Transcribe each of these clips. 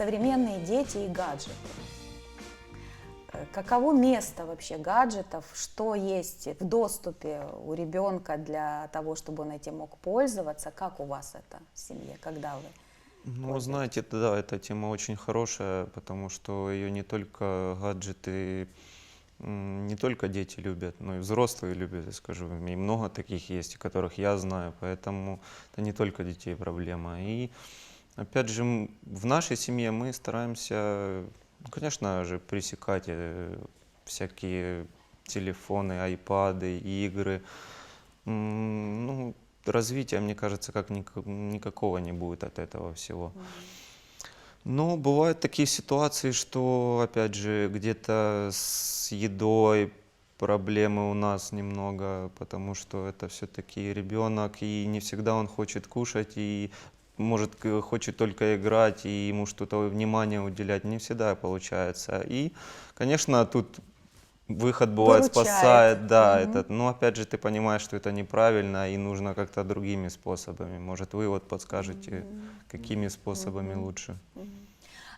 современные дети и гаджеты. Э, Каково место вообще гаджетов, что есть в доступе у ребенка для того, чтобы он этим мог пользоваться? Как у вас это в семье, когда вы? Ну, вы знаете, да, эта тема очень хорошая, потому что ее не только гаджеты, не только дети любят, но и взрослые любят, я скажу. И много таких есть, которых я знаю, поэтому это не только детей проблема. И опять же, в нашей семье мы стараемся, ну, конечно же, пресекать э, всякие телефоны, айпады, игры. Ну, развития, мне кажется, как никак- никакого не будет от этого всего. Но бывают такие ситуации, что, опять же, где-то с едой проблемы у нас немного, потому что это все-таки ребенок, и не всегда он хочет кушать, и может хочет только играть, и ему что-то внимание уделять, не всегда получается. И, конечно, тут выход бывает Выручает. спасает, да, Мгм. этот, но опять же ты понимаешь, что это неправильно, и нужно как-то другими способами. Может, вы вот подскажете, какими способами лучше?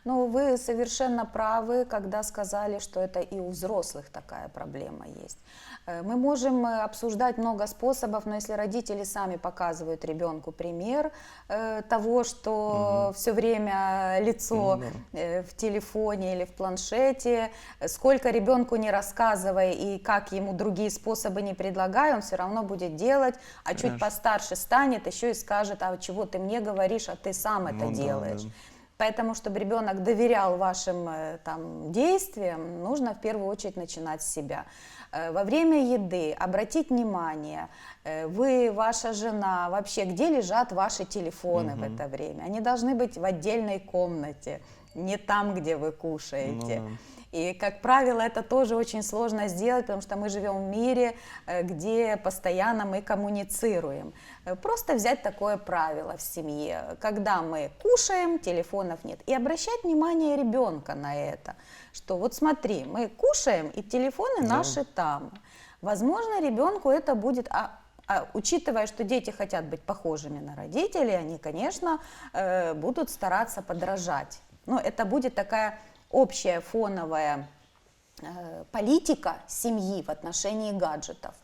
Ну, вы совершенно правы, когда сказали, что это и у взрослых такая проблема есть. Э, Мы можем э, обсуждать много способов, но если родители сами показывают ребенку пример э, того, что все время лицо Ну в телефоне или в планшете, сколько ребенку не рассказывая и как ему другие способы не предлагая, он все равно будет делать, а чуть Конечно. постарше станет, еще и скажет, а чего ты мне говоришь, а ты сам это Ну да, делаешь. да. Поэтому, чтобы ребенок доверял вашим э, там, действиям, нужно в первую очередь начинать с себя. Э, Во время еды обратить внимание, э, вы, ваша жена, вообще, где лежат ваши телефоны в это время. Они должны быть в отдельной комнате, не там, где вы кушаете. Ну да. И, как правило, это тоже очень сложно сделать, потому что мы живем в мире, э, где постоянно мы коммуницируем. Э, Просто взять такое правило в семье. Когда мы кушаем, телефонов нет. И обращать внимание ребенка на это, что вот смотри, мы кушаем, и телефоны Да. наши там. Возможно, ребенку это будет... а- а учитывая, что дети хотят быть похожими на родителей, они, конечно, э, будут стараться подражать. Но это будет такая общая фоновая э, политика семьи в отношении гаджетов.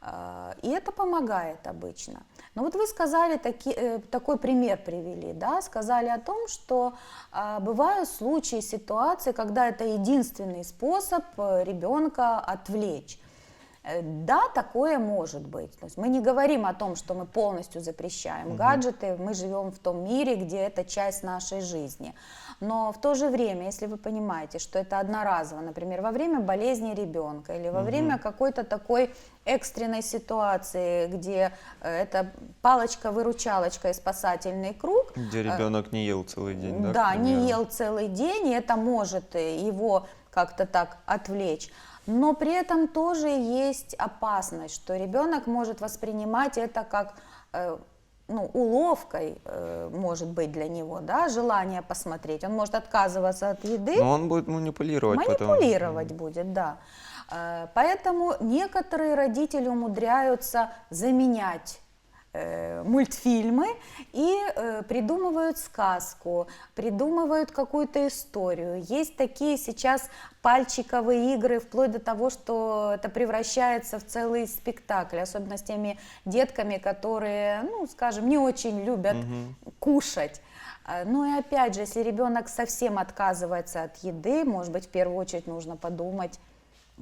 Э, И это помогает обычно. Но вот вы сказали, таки, э, такой пример привели, да, сказали о том, что а, бывают случаи, ситуации, когда это единственный способ ребенка отвлечь. Э, Да, такое может быть. То есть мы не говорим о том, что мы полностью запрещаем гаджеты, мы живем в том мире, где это часть нашей жизни. Но в то же время, если вы понимаете, что это одноразово, например, во время болезни ребенка или во время какой-то такой экстренной ситуации, где э, это палочка-выручалочка и спасательный круг, Где ребенок не ел целый день, да? да, не ел целый день, и это может э, его как-то так отвлечь. Но при этом тоже есть опасность, что ребенок может воспринимать это как э, ну, уловкой, э, может быть, для него, да, желание посмотреть. Он может отказываться от еды, Но он будет манипулировать потом. манипулировать будет, да. Э, Поэтому некоторые родители умудряются заменять мультфильмы и э, придумывают сказку, придумывают какую-то историю. Есть такие сейчас пальчиковые игры, вплоть до того, что это превращается в целый спектакль, особенно с теми детками, которые, ну, скажем, не очень любят кушать. А, Ну и опять же, если ребенок совсем отказывается от еды, может быть, в первую очередь нужно подумать,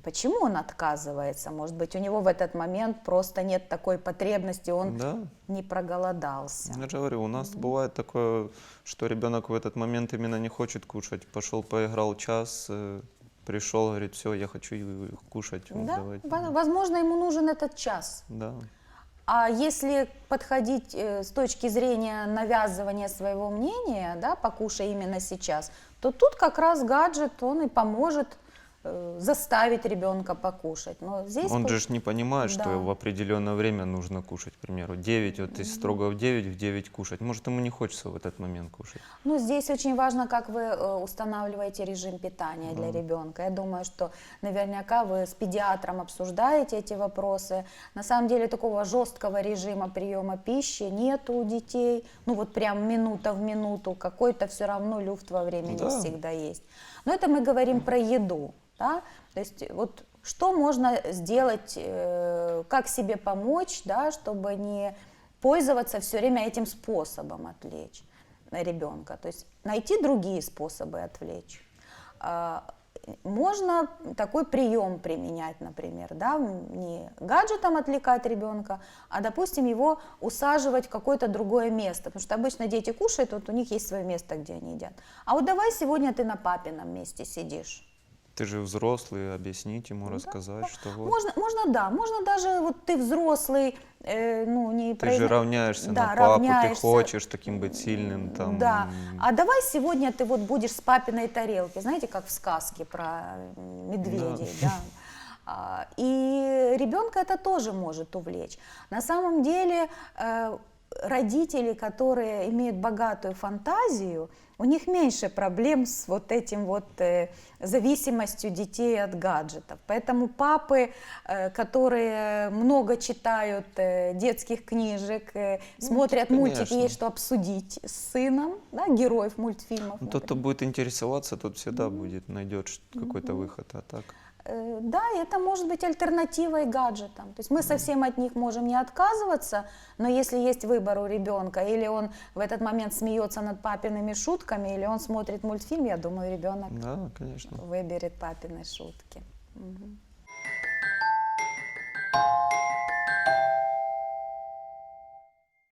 почему он отказывается. Может быть, у него в этот момент просто нет такой потребности, он Да. не проголодался. Я же говорю, у нас бывает такое, что ребенок в этот момент именно не хочет кушать. Пошел, поиграл час, э, пришел, говорит, все, я хочу кушать. Да? давайте». Во- Возможно, ему нужен этот час. Да. А если подходить э, с точки зрения навязывания своего мнения, да, покушай именно сейчас, то тут как раз гаджет, он и поможет заставить ребенка покушать. Но здесь Он пол- же не понимает, что Да. в определенное время нужно кушать, к примеру, 9, вот если строго в 9, в 9 кушать. Может, ему не хочется в этот момент кушать. Ну, здесь очень важно, как вы э, устанавливаете режим питания для Да. ребенка. Я думаю, что наверняка вы с педиатром обсуждаете эти вопросы. На самом деле такого жесткого режима приема пищи нету у детей. Ну, вот прям минута в минуту, какой-то все равно люфт во времени Да. всегда есть. Но это мы говорим про еду, да? То есть вот что можно сделать, э, как себе помочь, да, чтобы не пользоваться все время этим способом отвлечь ребенка, то есть найти другие способы отвлечь. А, Можно такой прием применять, например, да, не гаджетом отвлекать ребенка, а, допустим, его усаживать в какое-то другое место, потому что обычно дети кушают, вот у них есть свое место, где они едят. А вот давай сегодня ты на папином месте сидишь. Ты же взрослый, объяснить ему, рассказать, что вот. Можно, можно, да, можно даже вот ты взрослый, э, ну не Ты же произно- равняешься Да, на папу, равняешься. ты хочешь таким быть сильным, там. Да. А давай сегодня ты вот будешь с папиной тарелки, знаете, как в сказке про медведей, да. А, И ребенка это тоже может увлечь. На самом деле э, родители, которые имеют богатую фантазию, у них меньше проблем с вот этим вот э, зависимостью детей от гаджетов. Поэтому папы, э, которые много читают э, детских книжек, э, смотрят мультики, конечно. есть что обсудить с сыном, да, героев мультфильмов. Ну, тот, кто будет интересоваться, тот всегда будет, найдет ш- какой-то выход, а так. Э, Да, это может быть альтернативой гаджетам. То есть мы совсем от них можем не отказываться, но если есть выбор у ребенка, или он в этот момент смеется над папиными шутками, или он смотрит мультфильм, я думаю, ребенок Да, конечно. выберет папины шутки. Мгм.